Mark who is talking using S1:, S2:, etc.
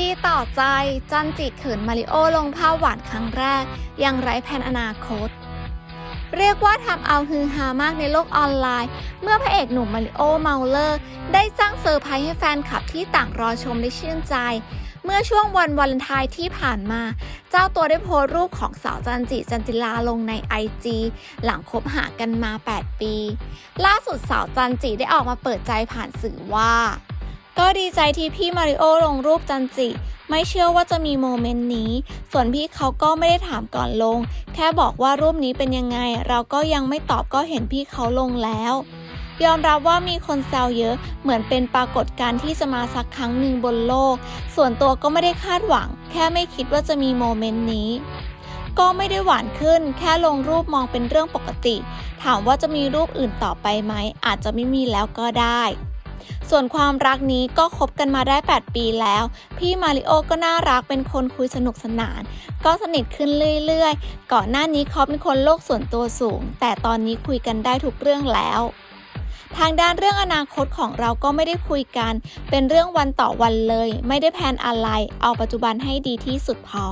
S1: ดีต่อใจจันจิเขินมาริโอลงภาพหวานครั้งแรก ยังไร้แผนอนาคต เรียกว่าทำเอาฮือฮามากในโลกออนไลน์ เมื่อพระเอกหนุ่มมาริโอเมาเลอร์ ได้สร้างเซอร์ไพรส์ให้แฟนคลับที่ต่างรอชมได้ชื่นใจ เมื่อช่วงวันวาเลนไทน์ที่ผ่านมา เจ้าตัวได้โพสต์รูปของสาวจันจิจันจิลาลงใน IG หลังคบหากันมา 8 ปี ล่าสุดสาวจันจิได้ออกมาเปิดใจผ่านสื่อว่า ดีใจที่พี่มาริโอลงรูปจันจิ ไม่เชื่อว่าจะมีโมเมนต์นี้ ส่วนพี่เขาก็ไม่ได้ถามก่อนลง แค่บอกว่ารูปนี้เป็นยังไง เราก็ยังไม่ตอบก็เห็นพี่เขาลงแล้ว ยอมรับว่ามีคนแซวเยอะเหมือนเป็นปรากฏการณ์ที่จะมาสักครั้งหนึ่งบนโลก ส่วนตัวก็ไม่ได้คาดหวัง แค่ไม่คิดว่าจะมีโมเมนต์นี้ก็ไม่ได้หวานขึ้น แค่ลงรูปมองเป็นเรื่องปกติ ถามว่าจะมีรูปอื่นต่อไปไหม อาจจะไม่มีแล้วก็ได้ ส่วนความรักนี้ก็คบกันมาได้ 8 ปีแล้ว พี่มาริโอก็น่ารักเป็นคนคุยสนุกสนาน ก็สนิทขึ้นเรื่อยๆ ก่อนหน้านี้เขาเป็นคนโลกส่วนตัวสูง แต่ตอนนี้คุยกันได้ทุกเรื่องแล้วทางด้านเรื่องอนาคตของเราก็ไม่ได้คุยกัน เป็นเรื่องวันต่อวันเลย ไม่ได้แพลนอะไร เอาปัจจุบันให้ดีที่สุดพอ